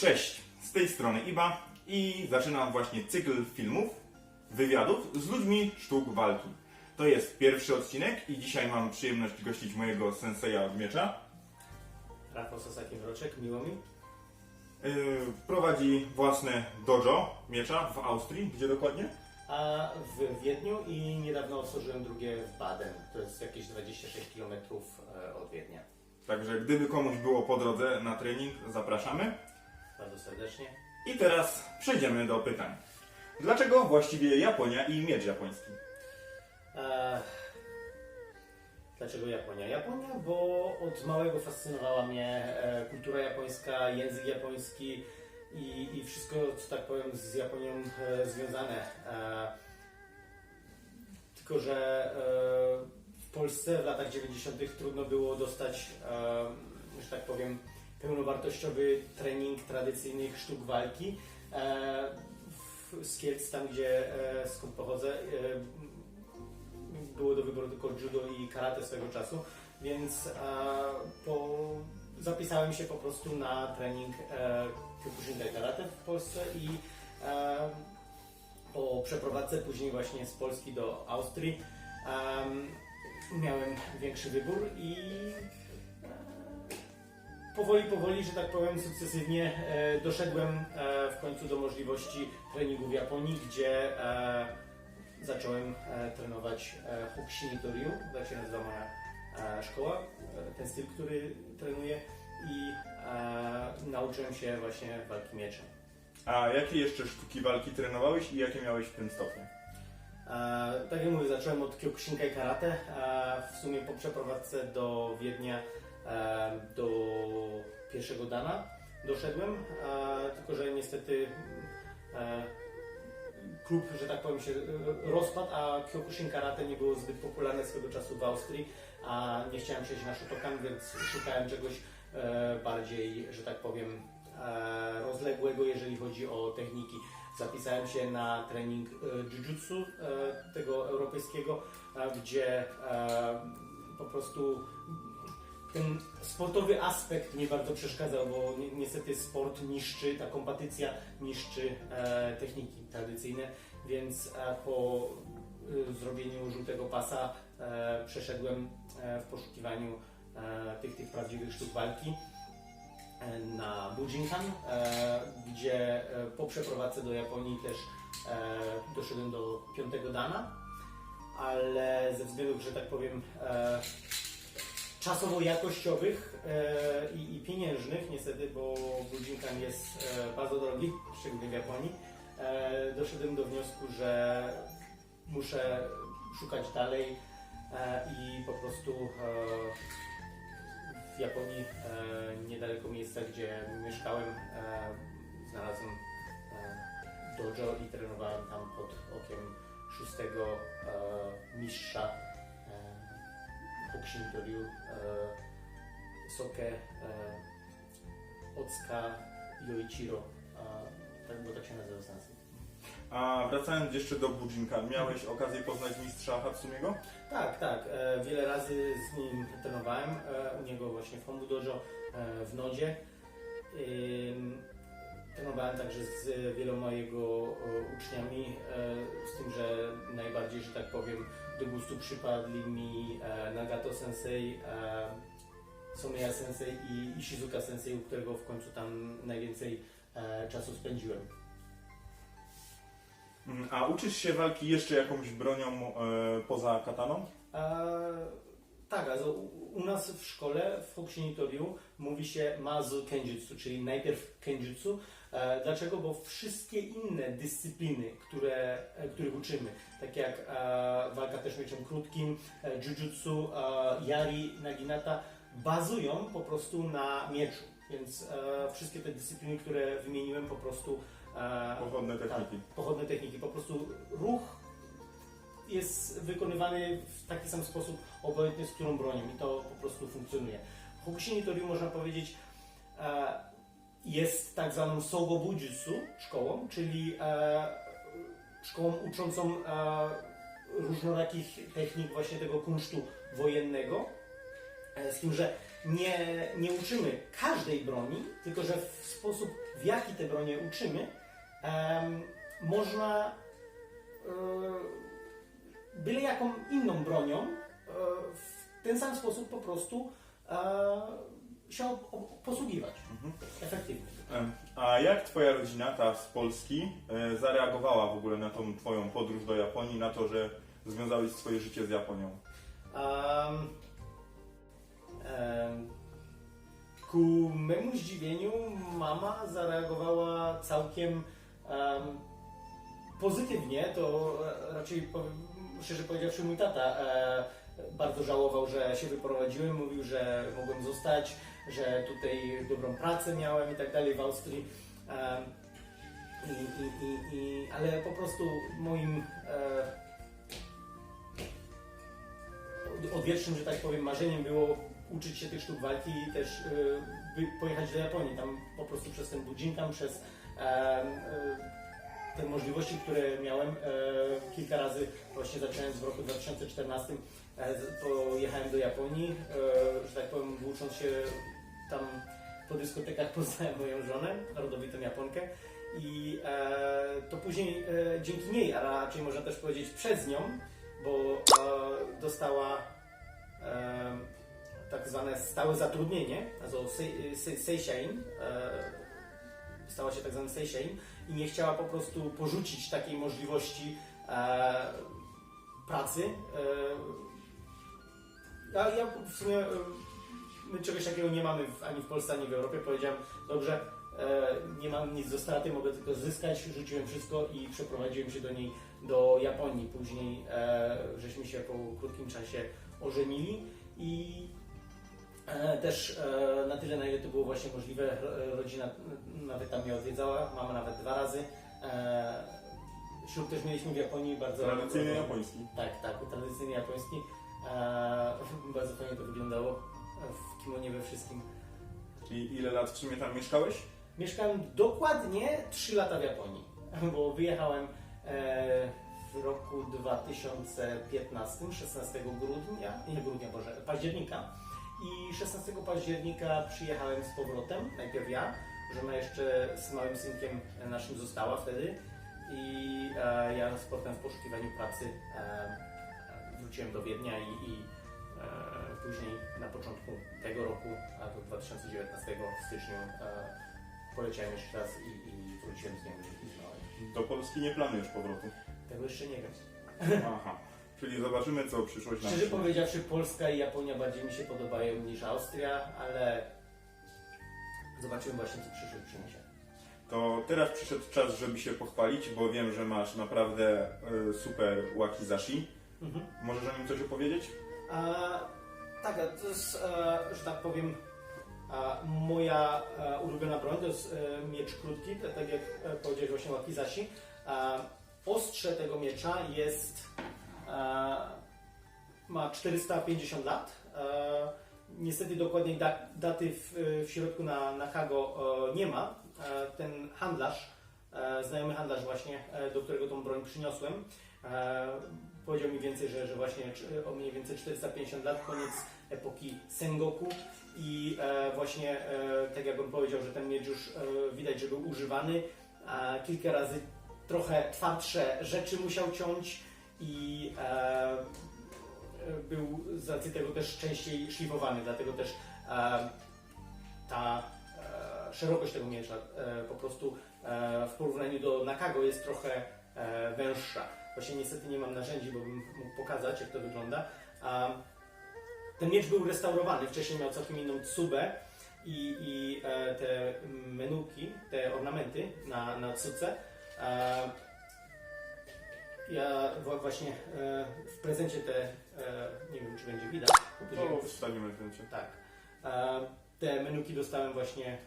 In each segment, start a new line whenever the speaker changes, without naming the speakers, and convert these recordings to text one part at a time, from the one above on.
Cześć, z tej strony Iba i zaczynam właśnie cykl filmów, wywiadów z ludźmi sztuk walki. To jest pierwszy odcinek i dzisiaj mam przyjemność gościć mojego senseja od miecza.
Rafał Sosaki-Mroczek, miło mi.
Yy, prowadzi własne dojo miecza w Austrii. Gdzie dokładnie?
A w Wiedniu i niedawno otworzyłem drugie w Baden. To jest jakieś 26 km od Wiednia.
Także gdyby komuś było po drodze na trening, zapraszamy.
Bardzo serdecznie.
I teraz przejdziemy do pytań. Dlaczego właściwie Japonia i miecz japoński?
E, dlaczego Japonia? Japonia, bo od małego fascynowała mnie e, kultura japońska, język japoński i, i wszystko, co tak powiem, z Japonią e, związane. E, tylko, że e, w Polsce w latach 90. trudno było dostać, e, że tak powiem, pełnowartościowy trening tradycyjnych sztuk walki. E, z Kielc, tam gdzie e, skąd pochodzę, e, było do wyboru tylko judo i karate swego czasu, więc po, zapisałem się po prostu na trening Kyokushinkai Karate w Polsce i po przeprowadzce później właśnie z Polski do Austrii em, miałem większy wybór i powoli, powoli, że tak powiem, sukcesywnie e, doszedłem e, w końcu do możliwości treningu w Japonii, gdzie e, zacząłem e, trenować e, Hokushin Toryu, tak się nazywa moja e, szkoła, e, ten styl, który trenuję i e, nauczyłem się właśnie walki mieczem.
A jakie jeszcze sztuki walki trenowałeś i jakie miałeś w tym stopniu?
E, tak jak mówię, zacząłem od Kyokushinkai Karate. E, w sumie po przeprowadzce do Wiednia do pierwszego dana doszedłem, tylko że niestety e, klub, że tak powiem, się rozpadł, a Kyokushin Karate nie było zbyt popularne swego czasu w Austrii, a nie chciałem przejść na Shotokan, więc szukałem czegoś e, bardziej, że tak powiem, e, rozległego, jeżeli chodzi o techniki. Zapisałem się na trening jiu-jitsu tego europejskiego, gdzie po prostu ten sportowy aspekt mnie bardzo przeszkadzał, bo ni- niestety sport niszczy, ta kompetycja niszczy e, techniki tradycyjne, więc e, po e, zrobieniu żółtego pasa e, przeszedłem e, w poszukiwaniu e, tych, tych prawdziwych sztuk walki e, na Bujinkan, e, gdzie e, po przeprowadzce do Japonii też e, doszedłem do piątego dana, ale ze względów, że tak powiem, e, czasowo-jakościowych e, i, i pieniężnych, niestety, bo Bujinkan jest e, bardzo drogi, szczególnie w Japonii, e, doszedłem do wniosku, że muszę szukać dalej e, i po prostu e, w Japonii, e, niedaleko miejsca, gdzie mieszkałem, e, znalazłem e, dojo i trenowałem tam pod okiem szóstego e, mistrza Hokushin Toryu, e, Soke e, Otsuka Yoichiro, e, tak, bo tak się nazywa sensei.
A wracając jeszcze do Bujinkan, miałeś okazję poznać mistrza Hatsumiego?
Tak, tak. E, wiele razy z nim trenowałem. E, u niego właśnie w Hombu Dojo e, w Nodzie. Ym, trenowałem także z wieloma jego e, uczniami, e, z tym, że najbardziej, że tak powiem, do gustu przypadli mi e, Nagato Sensei, e, Someya Sensei i Ishizuka Sensei, u którego w końcu tam najwięcej e, czasu spędziłem.
Mm, A uczysz się walki jeszcze jakąś bronią e, poza kataną?
E, tak, also u, nas w szkole w Hokushin-Toryu mówi się Mazu Kenjutsu, czyli najpierw Kenjutsu. E, dlaczego? Bo wszystkie inne dyscypliny, które, e, których uczymy, takie jak e, walka też mieczem krótkim, jujutsu, yari, naginata, bazują po prostu na mieczu. Więc wszystkie te dyscypliny, które wymieniłem, po prostu
Pochodne techniki.
tak, pochodne techniki. Po prostu ruch jest wykonywany w taki sam sposób, obojętnie z którą bronią i to po prostu funkcjonuje. Hokushin Toryu można powiedzieć jest tak zwaną Sogo Bujutsu szkołą, czyli e, szkołą uczącą e, różnorakich technik właśnie tego kunsztu wojennego. E, Z tym, że nie, nie uczymy każdej broni, tylko że w sposób, w jaki te bronie uczymy, em, można e, byle jaką inną bronią e, w ten sam sposób po prostu e, się posługiwać efektywnie.
Em, A jak twoja rodzina, ta z Polski, e, zareagowała w ogóle na tą twoją podróż do Japonii, na to, że związałeś swoje życie z Japonią?
Um, em, ku memu zdziwieniu mama zareagowała całkiem em, pozytywnie. To e, raczej szczerze powiedziawszy mój tata e, bardzo żałował, że się wyprowadziłem. Mówił, że mogłem zostać, że tutaj dobrą pracę miałem i tak dalej w Austrii. I, i, i, i, ale po prostu moim e, od- odwiecznym, że tak powiem, marzeniem było uczyć się tych sztuk walki i też by, pojechać do Japonii. Tam po prostu przez ten Bujinkan, przez y, te możliwości, które miałem e, kilka razy, właśnie zaczynając w roku 2014, e, z- pojechałem do Japonii, e, że tak powiem, włócząc się tam po dyskotekach poznałem moją żonę, rodowitą Japonkę. I e, to później e, dzięki niej, a raczej można też powiedzieć przez nią, bo e, dostała e, tak zwane stałe zatrudnienie, also se- se- seishain, e, stała się tak zwanym seishain i nie chciała po prostu porzucić takiej możliwości e, pracy. E, ja, ja w sumie e, my czegoś takiego nie mamy w, ani w Polsce, ani w Europie. Powiedziałem, dobrze, e, nie mam nic do straty, mogę tylko zyskać. Rzuciłem wszystko i przeprowadziłem się do niej do Japonii. Później e, żeśmy się po krótkim czasie ożenili i e, też e, na tyle, na ile to było właśnie możliwe, ro- rodzina nawet tam mnie odwiedzała, mama nawet dwa razy. E, ślub też mieliśmy w Japonii bardzo...
Tradycyjny japoński.
Tak, tak, tradycyjny japoński. E, bardzo fajnie to wyglądało w kimonie we wszystkim.
I ile lat w sumie tam mieszkałeś?
Mieszkałem dokładnie 3 lata w Japonii, bo wyjechałem e, w roku 2015, 16 grudnia, nie grudnia, Boże, października. I 16 października przyjechałem z powrotem, najpierw ja, żona jeszcze z małym synkiem naszym została wtedy i e, ja z portem w poszukiwaniu pracy e, wróciłem do Wiednia i, i e, później na początku tego roku, a to 2019 w styczniu e, poleciałem jeszcze raz i, i wróciłem z i małym.
Do Polski nie planujesz powrotu.
Tego jeszcze nie wiem.
Aha. Czyli zobaczymy, co przyszłość nam
Szczerze
przyniesie.
powiedziawszy, Polska i Japonia bardziej mi się podobają niż Austria, ale zobaczymy właśnie, co przyszłość przyniesie.
To teraz przyszedł czas, żeby się pochwalić, bo wiem, że masz naprawdę e, super wakizashi.
Mhm.
Możesz o nim coś opowiedzieć?
A, tak, to jest, e, że tak powiem, a, moja e, ulubiona broń, to jest e, miecz krótki, tak, tak jak e, powiedziałeś właśnie Wakizashi. A, ostrze tego miecza jest, e, ma 450 lat. E, niestety dokładnej da, daty w, w środku na, na Hago e, nie ma. E, ten handlarz, e, znajomy handlarz właśnie, e, do którego tą broń przyniosłem, e, powiedział mi więcej, że, że właśnie o mniej więcej 450 lat, koniec epoki Sengoku i e, właśnie e, tak jak on powiedział, że ten miecz już e, widać, że był używany, a kilka razy trochę twardsze rzeczy musiał ciąć i e, e, był z racji tego też częściej szlifowany, dlatego też e, ta e, szerokość tego miecza e, po prostu e, w porównaniu do Nakago jest trochę e, węższa. Właśnie niestety nie mam narzędzi, bo bym mógł pokazać, jak to wygląda. A ten miecz był restaurowany, wcześniej miał całkiem inną tsubę i, i e, te menuki, te ornamenty na, na tsuce. Ja właśnie e, w prezencie te, e, nie wiem czy będzie widać,
To wstawimy zdjęcie.
tak. Te menuki dostałem właśnie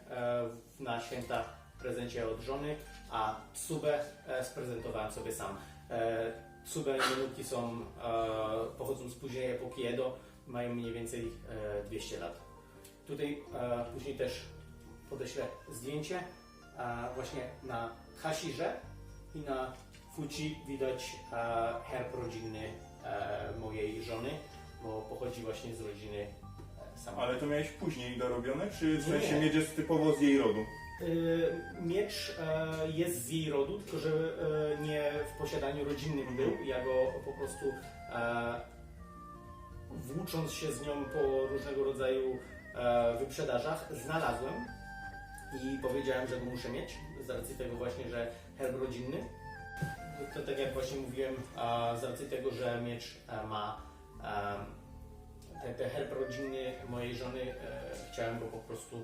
na święta w prezencie od żony, a tsubę e, sprezentowałem sobie sam. E, tsubę i menuki są, e, pochodzą z późnej epoki Edo, mają mniej więcej e, 200 lat. Tutaj e, później też podeślę zdjęcie. E, właśnie na Hashirze i na Fuji widać e, herb rodzinny e, mojej żony, bo pochodzi właśnie z rodziny e, sama.
Ale to miałeś później dorobione, czy w sensie miecz jest typowo z jej rodu?
Y, Miecz e, jest z jej rodu, tylko że e, nie w posiadaniu rodzinnym był. Ja go po prostu e, włócząc się z nią po różnego rodzaju wyprzedażach znalazłem i powiedziałem, że go muszę mieć z racji tego właśnie, że herb rodzinny. To tak jak właśnie mówiłem, z racji tego, że miecz ma e, te, te herb rodzinny mojej żony, chciałem go po prostu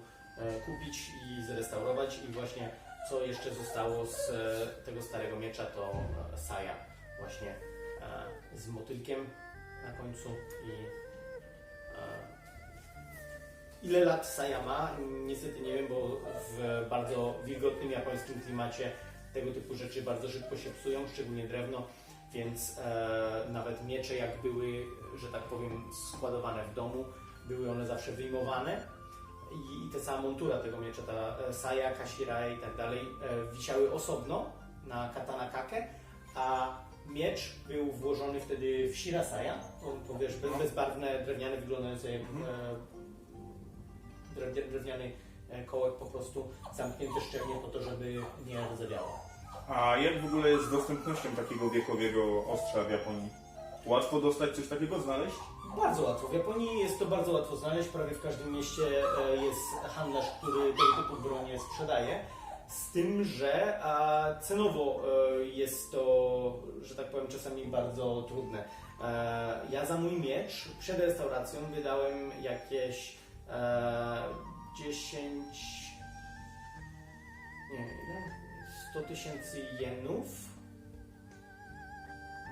kupić i zrestaurować. I właśnie co jeszcze zostało z e, tego starego miecza to e, Saja właśnie e, z motylkiem na końcu. I e, ile lat Saja ma? Niestety nie wiem, bo w bardzo wilgotnym japońskim klimacie tego typu rzeczy bardzo szybko się psują, szczególnie drewno, więc e, nawet miecze jak były, że tak powiem, składowane w domu, były one zawsze wyjmowane i, i ta cała montura tego miecza, ta e, saja, kashira i tak dalej, e, wisiały osobno na katana kake, a miecz był włożony wtedy w shirasaja, to, to wiesz, bez, bezbarwne, drewniane, wyglądające jak
Mhm.
e, drew- drewniany e, kołek po prostu zamknięty szczelnie po to, żeby nie rdzewiało.
A jak w ogóle jest z dostępnością takiego wiekowiego ostrza w Japonii? Łatwo dostać coś takiego, znaleźć?
Bardzo łatwo. W Japonii jest to bardzo łatwo znaleźć. Prawie w każdym mieście e, jest handlarz, który tego typu bronie sprzedaje. Z tym, że a, cenowo e, jest to, że tak powiem, czasami bardzo trudne. E, Ja za mój miecz przed restauracją wydałem jakieś e, 10 nie ile? 100 tysięcy jenów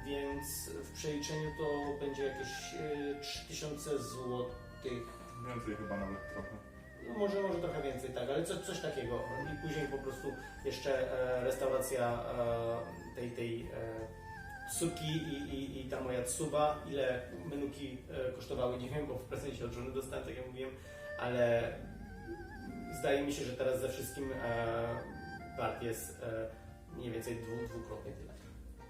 więc w przeliczeniu to będzie jakieś e, 3000 złotych.
Więcej chyba nawet trochę.
No może, może trochę więcej, tak, ale co, coś takiego. I później po prostu jeszcze e, restauracja e, tej, tej e, suki i, i, i ta moja tsuba, ile menuki e, kosztowały, nie wiem, bo w prezencie od żony dostałem, tak jak mówiłem, ale zdaje mi się, że teraz ze wszystkim e, wart jest e, mniej więcej dwu, dwukrotnie tyle.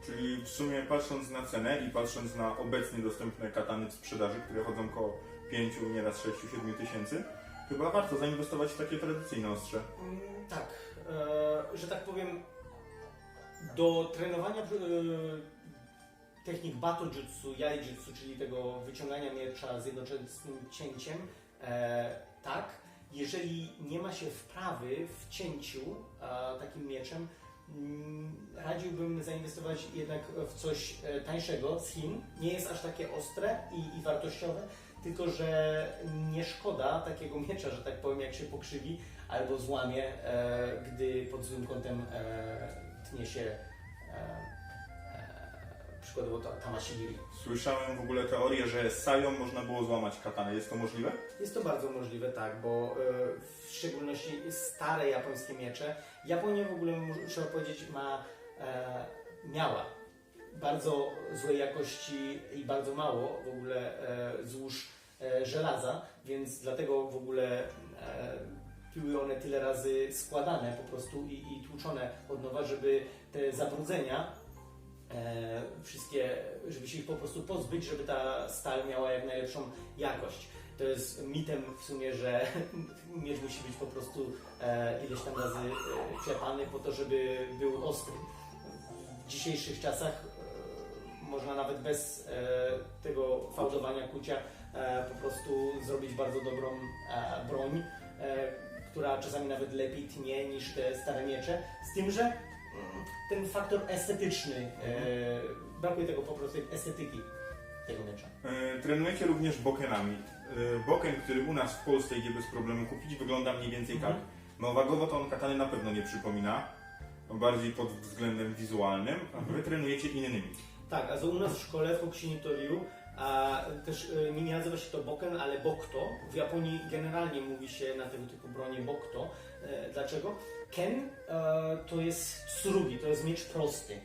Czyli w sumie patrząc na cenę i patrząc na obecnie dostępne katany w sprzedaży, które chodzą koło 5, nieraz 6-7 tysięcy, chyba warto zainwestować w takie tradycyjne ostrze.
Mm, Tak, e, że tak powiem, do trenowania e, technik Batojutsu, Yaijutsu, czyli tego wyciągania miecza z jednoczesnym cięciem, e, tak. Jeżeli nie ma się wprawy w cięciu e, takim mieczem, radziłbym zainwestować jednak w coś e, tańszego z Chin. Nie jest aż takie ostre i, i wartościowe, tylko że nie szkoda takiego miecza, że tak powiem, jak się pokrzywi albo złamie, e, gdy pod złym kątem e, tnie się e, przykładowo ta, tamashigiri.
Słyszałem w ogóle teorię, że sają można było złamać katanę. Jest to możliwe?
Jest to bardzo możliwe, tak, bo e, w szczególności stare japońskie miecze, Japonia w ogóle, trzeba powiedzieć, ma, e, miała bardzo złej jakości i bardzo mało w ogóle e, złóż żelaza, więc dlatego w ogóle były one tyle razy składane po prostu i, i tłuczone od nowa, żeby te zabrudzenia wszystkie, żeby się ich po prostu pozbyć, żeby ta stal miała jak najlepszą jakość. To jest mitem w sumie, że miecz musi być po prostu e, ileś tam razy e, klepany po to, żeby był ostry. W dzisiejszych czasach e, można nawet bez e, tego fałdowania kucia e, po prostu zrobić bardzo dobrą e, broń, e, która czasami nawet lepiej tnie niż te stare miecze. Z tym, że ten faktor estetyczny, e, brakuje tego po prostu estetyki tego miecza.
E, trenujecie również bokenami. E, boken, który u nas w Polsce idzie bez problemu kupić, wygląda mniej więcej
Mhm.
tak. No wagowo to on katany na pewno nie przypomina. Bardziej pod względem wizualnym. A wy trenujecie innymi.
Tak, a u nas w szkole w Hokushin Toriu a też y, nie nazywa się to boken, ale bokto. W Japonii generalnie mówi się na tego typu bronie bokto. E, dlaczego? Ken e, to jest tsurugi, to jest miecz prosty.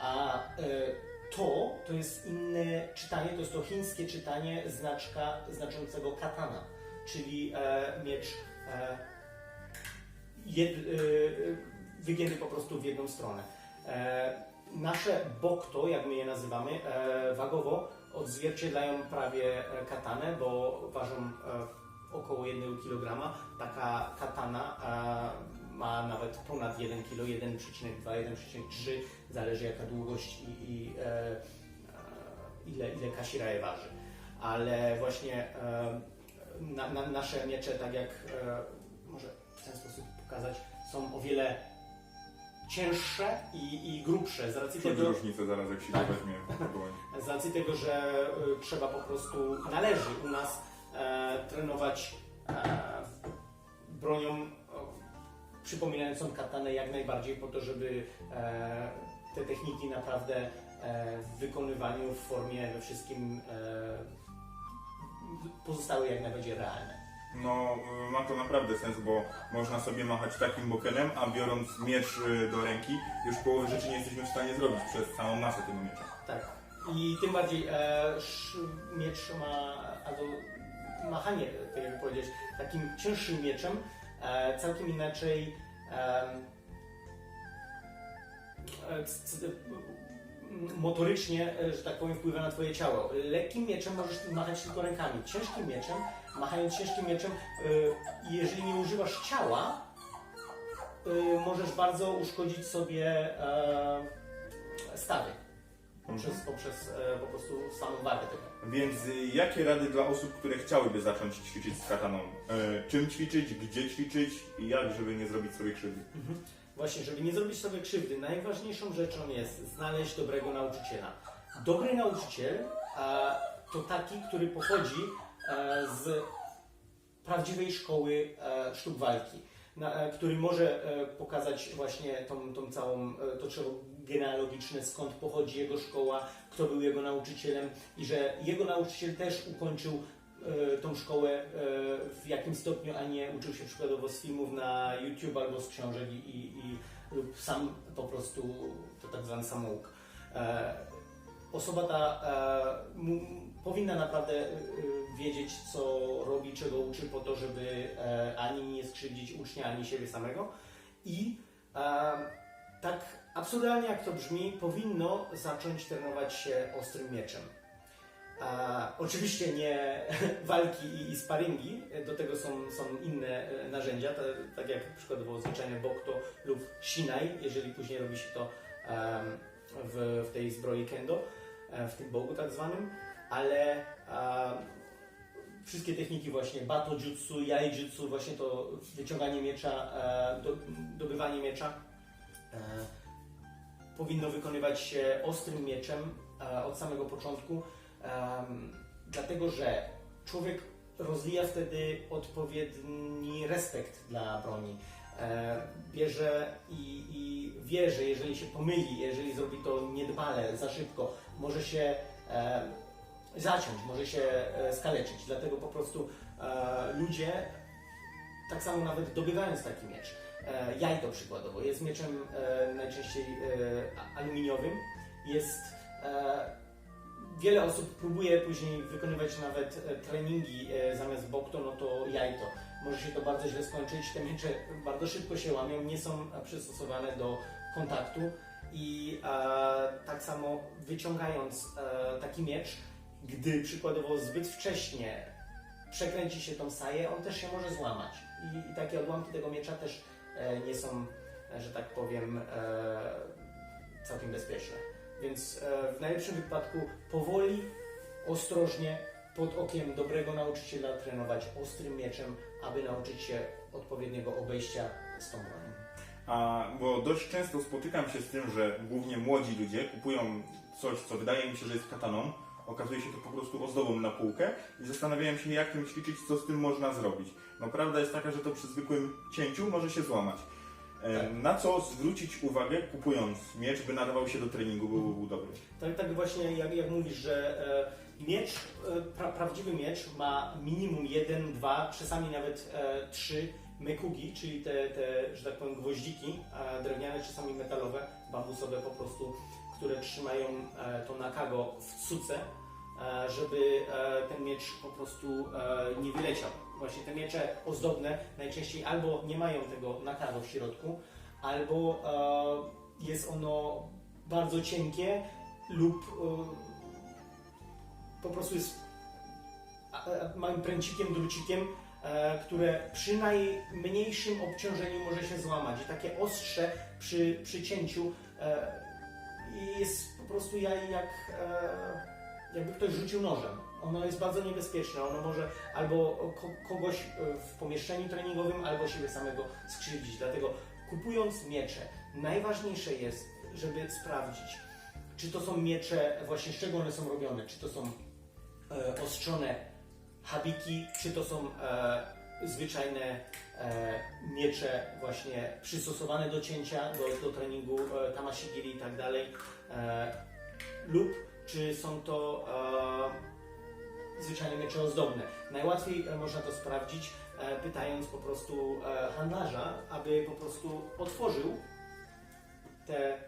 A e, to to jest inne czytanie, to jest to chińskie czytanie znaczka znaczącego katana, czyli e, miecz jed, wygięty po prostu w jedną stronę. Nasze bokto, jak my je nazywamy, wagowo odzwierciedlają prawie katanę, bo ważą około 1 kg. Taka katana ma nawet ponad 1 kg, 1,2, 1,3, zależy jaka długość i, i e, e, ile, ile kasiraje waży. Ale właśnie e, na, na, nasze miecze, tak jak e, może w ten sposób pokazać, są o wiele cięższe i, i grubsze z racji
Czuć
tego,
różnicę zaraz jak się
Tak.
weźmie
z racji tego, że y, trzeba po prostu, należy u nas e, trenować e, bronią przypominającą katanę jak najbardziej po to, żeby e, te techniki naprawdę e, w wykonywaniu, w formie, we wszystkim e, pozostały jak najbardziej realne.
No, ma to naprawdę sens, bo można sobie machać takim bokenem, a biorąc miecz y, do ręki, już połowy rzeczy nie jesteśmy w stanie zrobić przez całą masę tego miecza.
Tak. I tym bardziej e, miecz ma, albo machanie, tak jak powiedzieć, takim cięższym mieczem całkiem inaczej e, m, motorycznie, e, że tak powiem, wpływa na Twoje ciało. Lekkim mieczem możesz machać tylko rękami. Ciężkim mieczem, machając ciężkim mieczem, e, jeżeli nie używasz ciała, e, możesz bardzo uszkodzić sobie e, stawy poprzez, poprzez e, po prostu samą wagę tego.
Więc y, jakie rady dla osób, które chciałyby zacząć ćwiczyć z kataną? Y, czym ćwiczyć, gdzie ćwiczyć i jak, żeby nie zrobić sobie krzywdy?
Właśnie, żeby nie zrobić sobie krzywdy, najważniejszą rzeczą jest znaleźć dobrego nauczyciela. Dobry nauczyciel e, to taki, który pochodzi e, z prawdziwej szkoły e, sztuk walki, na, e, który może e, pokazać właśnie tą, tą całą, e, to drzewo genealogiczne, skąd pochodzi jego szkoła, kto był jego nauczycielem i że jego nauczyciel też ukończył e, tą szkołę e, w jakim stopniu, a nie uczył się przykładowo z filmów na YouTube albo z książek i, i, lub sam po prostu to tak zwany samouk. E, osoba ta powinna naprawdę wiedzieć, co robi, czego uczy, po to, żeby ani nie skrzywdzić ucznia, ani siebie samego. I tak absurdalnie jak to brzmi, powinno zacząć trenować się ostrym mieczem. E, oczywiście nie walki i, i sparingi, do tego są, są inne e, narzędzia, te, tak jak przykładowo zwyczajne bokto lub shinai, jeżeli później robi się to w, w tej zbroi kendo, e, w tym bogu tak zwanym, ale wszystkie techniki właśnie bato jutsu, jaijutsu, właśnie to wyciąganie miecza, e, do, dobywanie miecza e, powinno wykonywać się ostrym mieczem e, od samego początku, dlatego że człowiek rozwija wtedy odpowiedni respekt dla broni. E, bierze i, i wie, że jeżeli się pomyli, jeżeli zrobi to niedbale, za szybko, może się e, zaciąć, może się skaleczyć. Dlatego po prostu ludzie, tak samo nawet dobywając taki miecz, e, jajto przykładowo, jest mieczem e, najczęściej e, aluminiowym, jest e, Wiele osób próbuje później wykonywać nawet e, treningi e, zamiast bokto, no to jajto. Może się to bardzo źle skończyć. Te miecze bardzo szybko się łamią, nie są przystosowane do kontaktu i tak samo wyciągając taki miecz, gdy przykładowo zbyt wcześnie przekręci się tą saję, on też się może złamać. I, i takie odłamki tego miecza też e, nie są, e, że tak powiem, e, całkiem bezpieczne. Więc e, w najlepszym wypadku powoli, ostrożnie, pod okiem dobrego nauczyciela trenować ostrym mieczem, aby nauczyć się odpowiedniego obejścia z tą bronią.
A, bo dość często spotykam się z tym, że głównie młodzi ludzie kupują coś, co wydaje mi się, że jest kataną, okazuje się to po prostu ozdobą na półkę i zastanawiałem się, jak tym ćwiczyć, co z tym można zrobić. No prawda jest taka, że to przy zwykłym cięciu może się złamać. E,
Tak.
Na co zwrócić uwagę, kupując miecz, by nadawał się do treningu, by był dobry?
Tak, tak właśnie jak, jak mówisz, że e, miecz, e, pra, prawdziwy miecz ma minimum jeden, dwa, czasami nawet e, trzy mekugi, czyli te, te, że tak powiem, gwoździki drewniane, czasami metalowe, bambusowe po prostu, które trzymają to nakago w cuce, e, żeby e, ten miecz po prostu e, nie wyleciał. Właśnie te miecze ozdobne najczęściej albo nie mają tego nakago w środku, albo e, jest ono bardzo cienkie lub e, po prostu jest małym pręcikiem, drucikiem, e, które przy najmniejszym obciążeniu może się złamać. I takie ostrze przy, przy cięciu e, jest po prostu jak, e, jakby ktoś rzucił nożem. Ono jest bardzo niebezpieczne. Ono może albo ko- kogoś e, w pomieszczeniu treningowym, albo siebie samego skrzywdzić. Dlatego kupując miecze, najważniejsze jest, żeby sprawdzić, czy to są miecze, właśnie z czego one są robione, czy to są e, ostrzone habiki, czy to są e, zwyczajne e, miecze właśnie przystosowane do cięcia, do, do treningu e, tamashigiri i tak dalej, e, lub czy są to e, zwyczajne miecze ozdobne. Najłatwiej e, można to sprawdzić e, pytając po prostu e, handlarza, aby po prostu otworzył te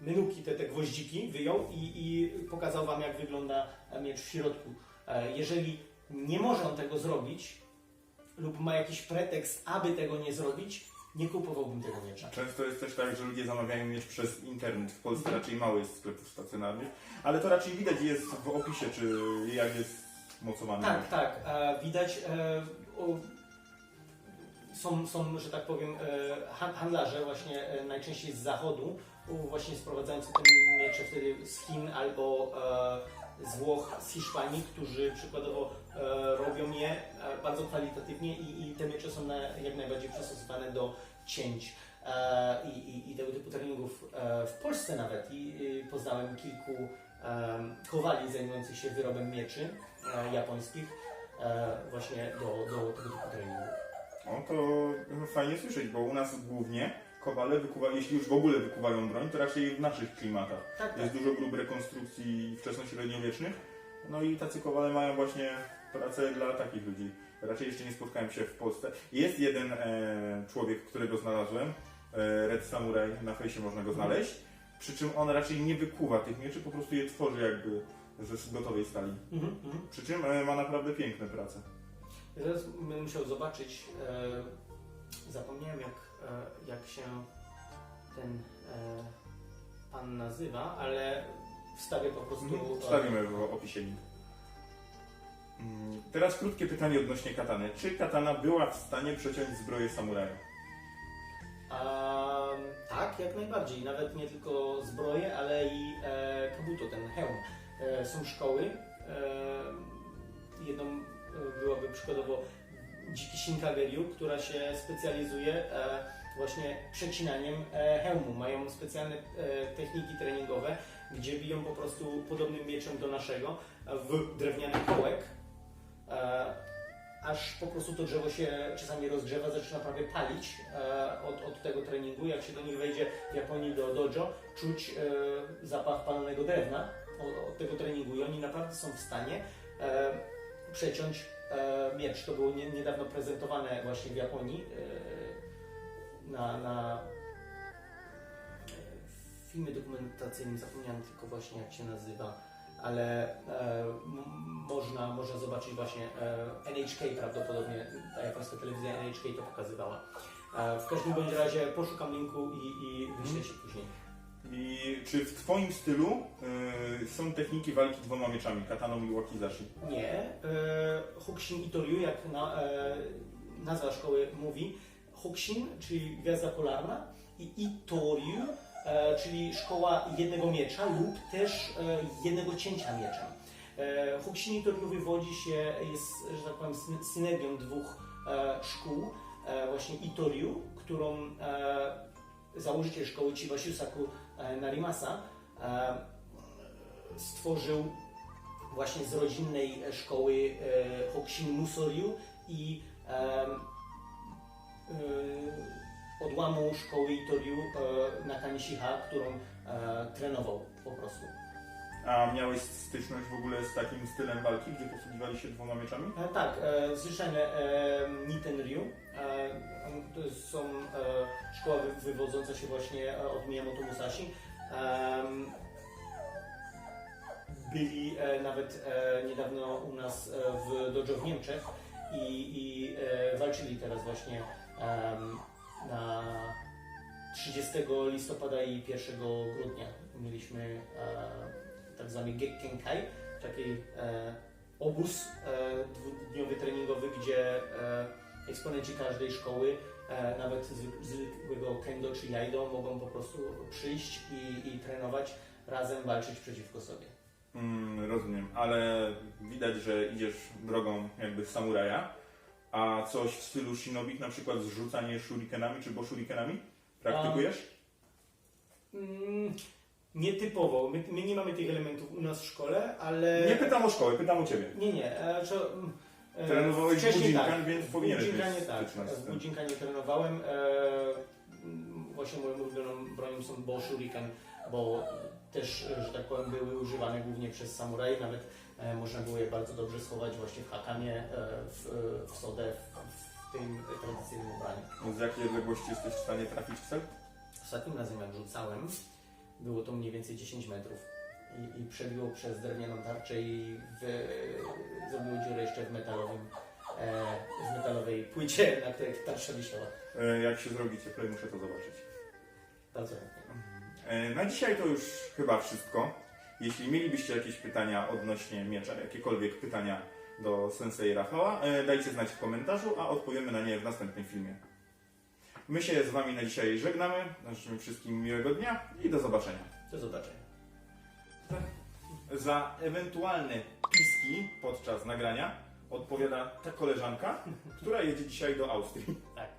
mynuki, te, te gwoździki, wyjął i, i pokazał Wam, jak wygląda e, miecz w środku. E, Jeżeli nie może on tego zrobić lub ma jakiś pretekst, aby tego nie zrobić, nie kupowałbym tego miecza.
Często jest też tak, że ludzie zamawiają mieć przez internet. W Polsce raczej mało jest sklepów stacjonarnych, ale to raczej widać jest w opisie, czy jak jest mocowany.
Tak, tak. E, widać, e, o, są, są, że tak powiem, e, han- handlarze właśnie e, najczęściej z zachodu, u, właśnie sprowadzający te miecze wtedy z Chin albo e, z Włoch, z Hiszpanii, którzy przykładowo e, robią je e, bardzo kwalitatywnie i, i te miecze są na, jak najbardziej przystosowane do cięć. E, i, i, tego typu treningów e, w Polsce nawet i, i poznałem kilku em, kowali zajmujących się wyrobem mieczy e, japońskich e, właśnie do, do tego typu treningów.
No to fajnie słyszeć, bo u nas głównie kowale wykuwają, jeśli już w ogóle wykuwają broń, to raczej w naszych klimatach.
Tak, tak.
Jest dużo grób rekonstrukcji wczesnośredniowiecznych, no i tacy kowale mają właśnie pracę dla takich ludzi. Raczej jeszcze nie spotkałem się w Polsce. Jest jeden e, człowiek, którego znalazłem, e, Red Samurai, na fejsie można go znaleźć, przy czym on raczej nie wykuwa tych mieczy, po prostu je tworzy jakby ze gotowej stali.
Mhm, mhm.
Przy czym e, ma naprawdę piękne prace.
Teraz bym musiał zobaczyć, e, zapomniałem jak, jak się ten e, pan nazywa, ale wstawię po prostu...
Mhm. Wstawimy w opisie link. Mm, Teraz krótkie pytanie odnośnie katany. Czy katana była w stanie przeciąć zbroję samuraja?
Em, tak, jak najbardziej. Nawet nie tylko zbroje, ale i e, kabuto, ten hełm. E, są szkoły. E, jedną e, byłaby przykładowo Dziki Shinkageryu, która się specjalizuje e, właśnie przecinaniem e, hełmu. Mają specjalne e, techniki treningowe, gdzie biją po prostu podobnym mieczem do naszego w drewniany kołek. Aż po prostu to drzewo się czasami rozgrzewa, zaczyna prawie palić od, od tego treningu. Jak się do nich wejdzie w Japonii do dojo, czuć zapach palonego drewna od, od tego treningu i oni naprawdę są w stanie przeciąć miecz. To było nie, niedawno prezentowane właśnie w Japonii e, na, na e, filmie dokumentacyjnym, zapomniałem tylko właśnie jak się nazywa ale e, można, można zobaczyć właśnie e, NHK prawdopodobnie, ta japońska telewizja NHK to pokazywała. E, w każdym bądź razie poszukam linku i, i wyślę później.
I czy w Twoim stylu y, są techniki walki dwoma mieczami, kataną i wakizashi?
Nie, e, Hokushin Itoryu, jak na, e, nazwa szkoły mówi, Hokushin, czyli gwiazda polarna i Itoryu, e, czyli szkoła jednego miecza lub też e, jednego cięcia mieczem. E, Hokushin Itoryu wywodzi się, jest, że tak powiem, syn- synergią dwóch e, szkół, e, właśnie Itoryu, którą e, założyciel szkoły Chiba Shusaku Narimasa e, stworzył właśnie z rodzinnej szkoły e, Hokushin Musoryu i e, odłamu szkoły Itoryu e, na Kanishiha, którą e, trenował po prostu.
A miałeś styczność w ogóle z takim stylem walki, gdzie posługiwali się dwoma mieczami?
E, tak, e, zwyczajne e, Nitenryu. E, to są e, szkoła wy, wywodząca się właśnie e, od Miyamoto Musashi. Byli e, nawet e, niedawno u nas w dojo w Niemczech i, i walczyli teraz właśnie na 30 listopada i 1 grudnia. Mieliśmy tak zwany Gekkenkai, taki e, obóz e, dwudniowy treningowy, gdzie e, eksponenci każdej szkoły, e, nawet zwy- zwykłego kendo czy jaido, mogą po prostu przyjść i, i trenować razem, walczyć przeciwko sobie.
Mm, rozumiem, ale widać, że idziesz drogą jakby samuraja, a coś w stylu shinobi, na przykład zrzucanie shurikenami czy boshurikenami? Praktykujesz?
Mm, nietypowo. My, my nie mamy tych elementów u nas w szkole, ale...
Nie pytam o szkołę, pytam o Ciebie.
Nie, nie. Mm, e,
Trenowałeś budzinkan,
tak.
więc powinieneś
Budzinkanie
mieć
tak.
z
W
tym.
Budzinkanie trenowałem. E, właśnie moją ulubioną bronią są Bo Shuriken, bo też, że tak powiem, były używane głównie przez samuraj. Nawet e, można było je bardzo dobrze schować właśnie w hakanie, e, w, w sodę, w, w tym tradycyjnym ubraniu.
Z jakiej odległości jesteś w stanie trafić w cel?
Ostatnim razem jak rzucałem, było to mniej więcej 10 metrów. I, i przebiło przez drewnianą tarczę i w, zrobiło dziurę jeszcze w metalowym, e, w metalowej płycie, na której tarcza wisiała.
E, Jak się zrobi cieplej, muszę to zobaczyć.
Bardzo chętnie.
E, Na dzisiaj to już chyba wszystko. Jeśli mielibyście jakieś pytania odnośnie miecza, jakiekolwiek pytania do Sensei Rafała, e, dajcie znać w komentarzu, a odpowiemy na nie w następnym filmie. My się z Wami na dzisiaj żegnamy. Życzymy wszystkim miłego dnia i do zobaczenia.
Do zobaczenia.
Za ewentualne piski podczas nagrania odpowiada ta koleżanka, która jedzie dzisiaj do Austrii.
Tak.